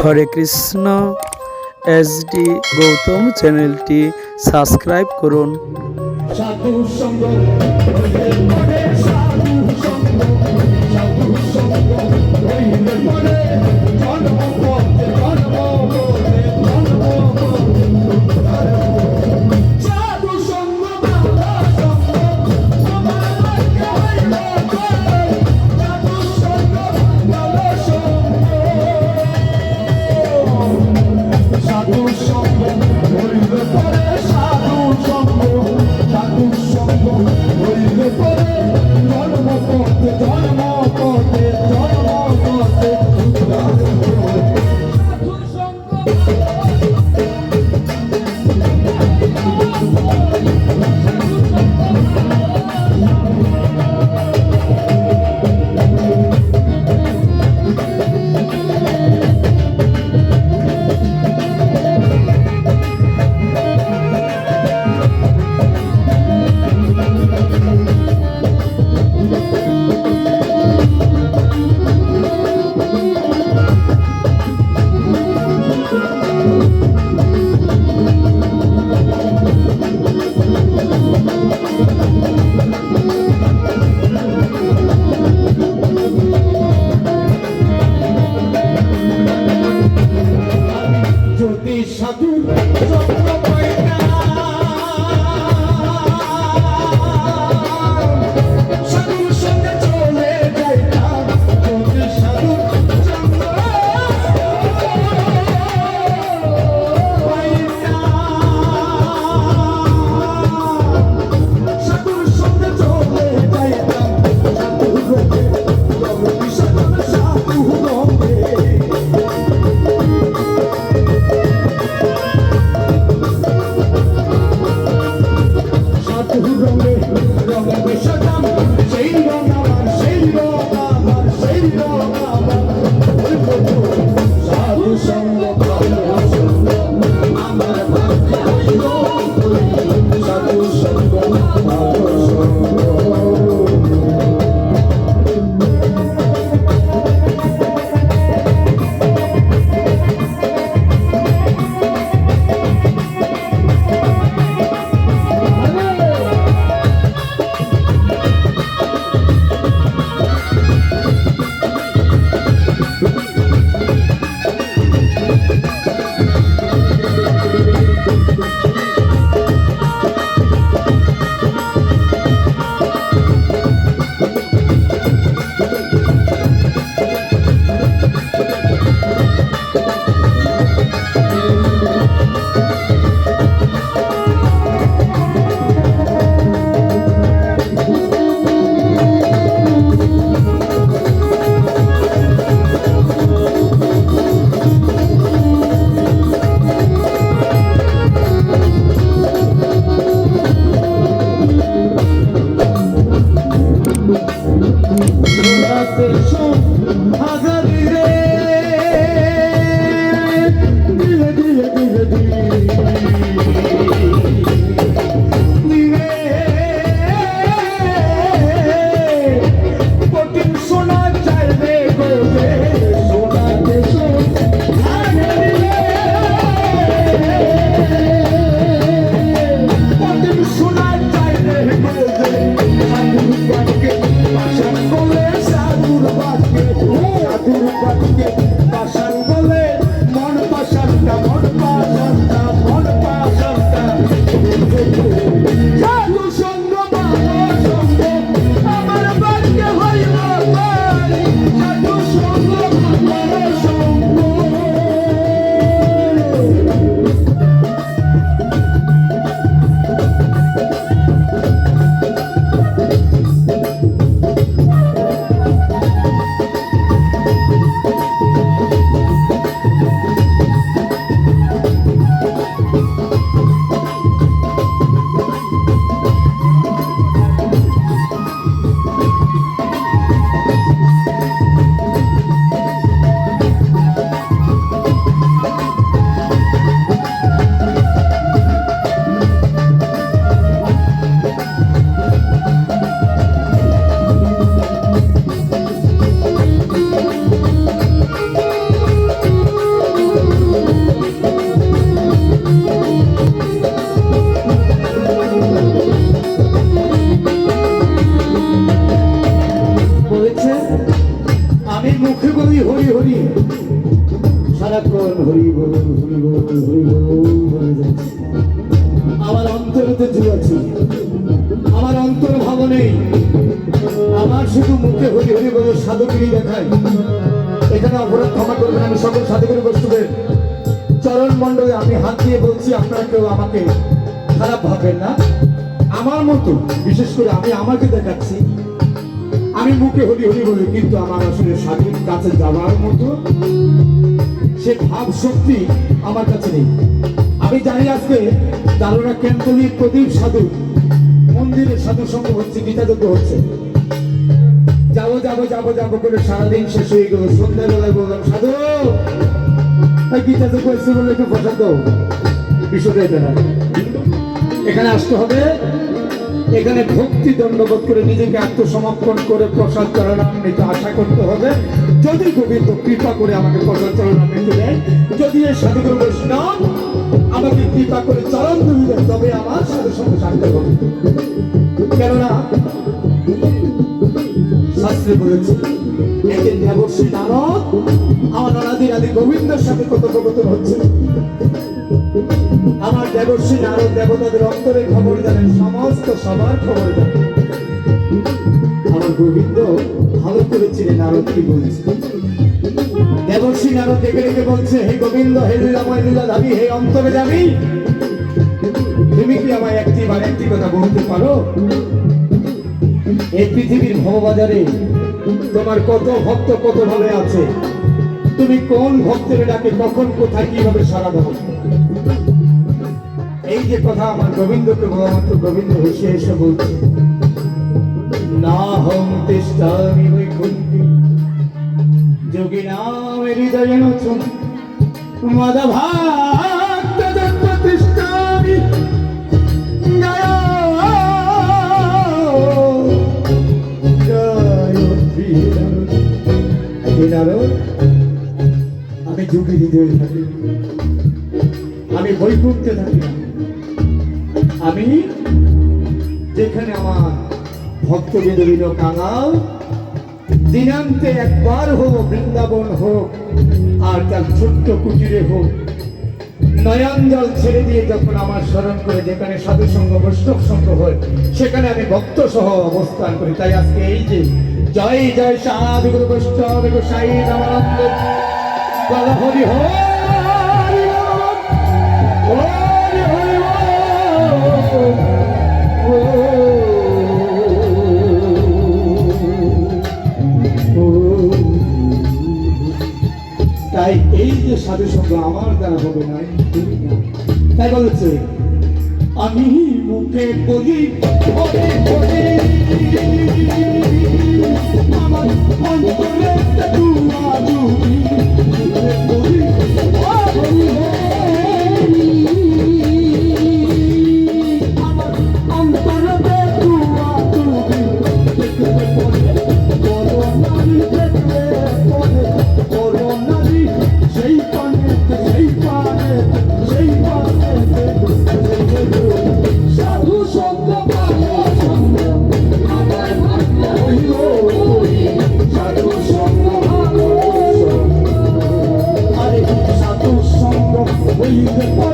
হরে Krishna SD Gautam চ্যানেলটি subscribe করুন। সাধু সঙ্গ সারাক্ষণ হরি বল হরি বল হরি বল বলে। যাচ্ছে আমার অন্তরেতে জু আমার অন্তর ভাব নেই। আমার শুধু মুখে হরি হরি বলে সাধুগিরি দেখায়। এখানে অপরাধ ক্ষমা করবেন আমি সকল সাধুগুরু বস্তুদের চরণ মণ্ডলে আমি হাত দিয়ে বলছি, আপনারা কেউ আমাকে খারাপ ভাববেন না। আমার মতো, বিশেষ করে আমি আমাকে দেখাচ্ছি। আমি মুখে হরি হরি বলি, কিন্তু আমার আসলে সাধুর কাছে যাওয়ার মতো সে ভাব শক্তি আমার কাছে নেই। আমি জানি আজকে দারুণা ক্যাম্পলির প্রদীপ সাধু মন্দিরে সাধু সঙ্গ হচ্ছে গীতাযজ্ঞ হচ্ছে। যাব যাব যাব যাব করে সারাদিন শেষ হয়ে গেল। সন্ধ্যাবেলায় বললাম, সাধু গীতাযজ্ঞ এসে বলে একটু বসা বিষয়টা এখানে আসতে হবে। এখানে ভক্তি দণ্ডবোধ করে নিজেকে আত্মসমর্পণ করে প্রসাদ চরণামৃত আশা করতে হবে। যদি গোবিন্দ কৃপা করে আমাকে প্রসাদ চরণামৃত দেয়, যদি এই সাধুগুরু বৈষ্ণব আমাকে কৃপা করে চরণ তুলি দেয় তবে আমার সাধু সঙ্গে শান্ত হবে। কেননা, শাস্ত্রে বলেছে একদিন দেবশ্রী নারদ আমার অনাদি আদি গোবিন্দের সাথে কথোপকথন হচ্ছে। আমার দেবশ্রী নারদ দেবতাদের অন্তরে খবর জানেন, সমস্ত সবার খবর জানেন। আমার গোবিন্দ ভালো নারদ কি বলছে? দেবশ্রী নারদ বলছে, হে গোবিন্দ, হে লীলাময় লীলা যাবি হে অন্তরে যাবি তুমি কি আমায় একটি বার একটি কথা বলতে পারো? এই পৃথিবীর ভববাজারে তোমার কত ভক্ত কত ভাবে আছে? তুমি কোন ভক্তের ডাকে কখন, কোথায়, কীভাবে সারা দেবো এই যে কথা আমার গোবিন্দকে মাত্র গোবিন্দ হেসে এসে বলছে, না হম তিষ্ঠামি বৈকুণ্ঠে যোগী নাম হৃদয় নতুন মাধভাক্ত প্রতিষ্ঠামি আমি যুগে হৃদয়ে থাকি, আমি বৈকুণ্ঠে থাকি না। আমি, যেখানে আমার ভক্ত বিদলীন কাঙাল, দিনান্তে একবার হোক, বৃন্দাবন হোক, আর তার ছোট্ট কুটিরে হোক নয়ন জল ছেড়ে দিয়ে যখন আমার স্মরণ করে যেখানে সাধু সঙ্গ বৈষ্ণব সঙ্গ হয়, সেখানে আমি ভক্ত সহ অবস্থান করি। তাই আজকে এই যে, জয় জয়, সাধু বৈষ্ণব গোসাই রামানন্দ, বল হরি হরি তাই এই যে সাধু সঙ্গ আমার দ্বারা হবে না। তাই বলেছে, আমি মুখে বলে আমার অন্তরে হইতে পারে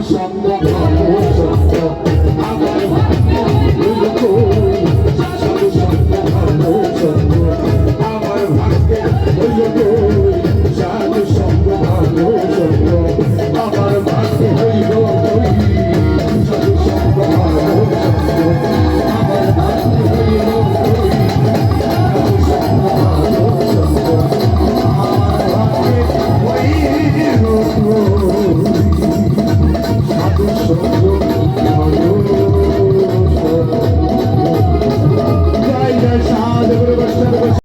ভাবনা